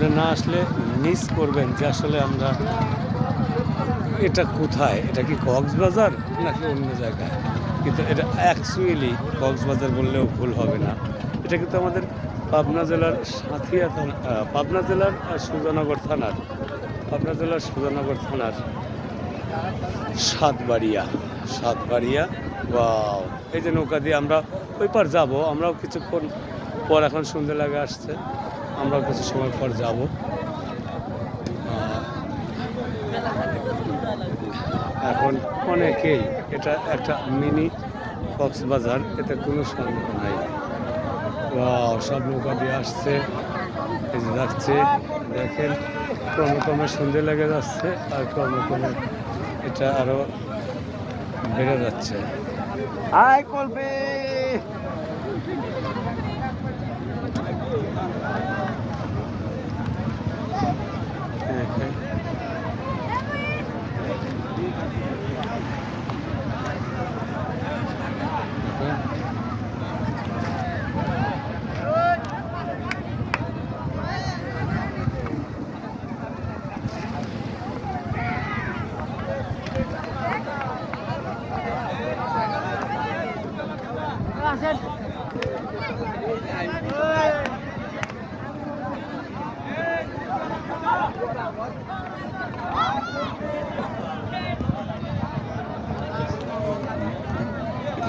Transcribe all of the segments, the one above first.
আপনি না আসলে মিস করবেন যে আসলে আমরা এটা কোথায়? এটা কি কক্সবাজার নাকি অন্য জায়গায়? কিন্তু এটা অ্যাকচুয়ালি কক্সবাজার বললেও ভুল হবে না। এটা কিন্তু আমাদের পাবনা জেলার সাঁথিয়া থানা পাবনা জেলার সুজানগর থানার, পাবনা জেলার সুজানগর থানার সাতবাড়িয়া সাতবাড়িয়া বা এই যে নৌকা দিয়ে আমরা ওই পার যাব, আমরাও কিছুক্ষণ পর এখন সন্ধ্যে লাগে আসছে। আমরাও কিছু সময় পর যাব। এখন অনেকেই এটা একটা মিনি কক্সবাজার, এতে কোনো সন্দেহ নাই। সব নৌকা দিয়ে আসছে। এই যাচ্ছে, দেখেন ক্রমে ক্রমে সন্ধে লেগে যাচ্ছে আর ক্রমে ক্রমে এটা আরও বেড়ে যাচ্ছে। আয় কলবে দেখেন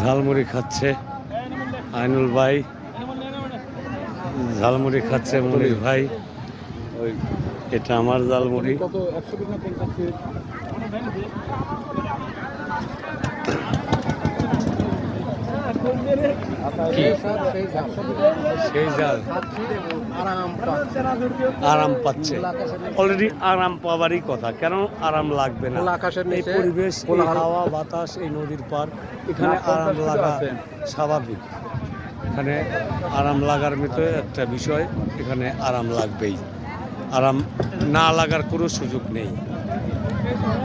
ঝালমুড়ি খাচ্ছে। আইনুল ভাই ঝালমুড়ি খাচ্ছে মনির ভাই। ওই এটা আমার ঝালমুড়ি। আরাম পাচ্ছে। অলরেডি আরাম পাওয়ারই কথা। কেন আরাম লাগবে না? আকাশের এই পরিবেশ এই হাওয়া বাতাস এই নদীর পার এখানে আরাম লাগা স্বাভাবিক। এখানে আরাম লাগার মতো একটা বিষয়। এখানে আরাম লাগবেই। আরাম না লাগার কোনো সুযোগ নেই।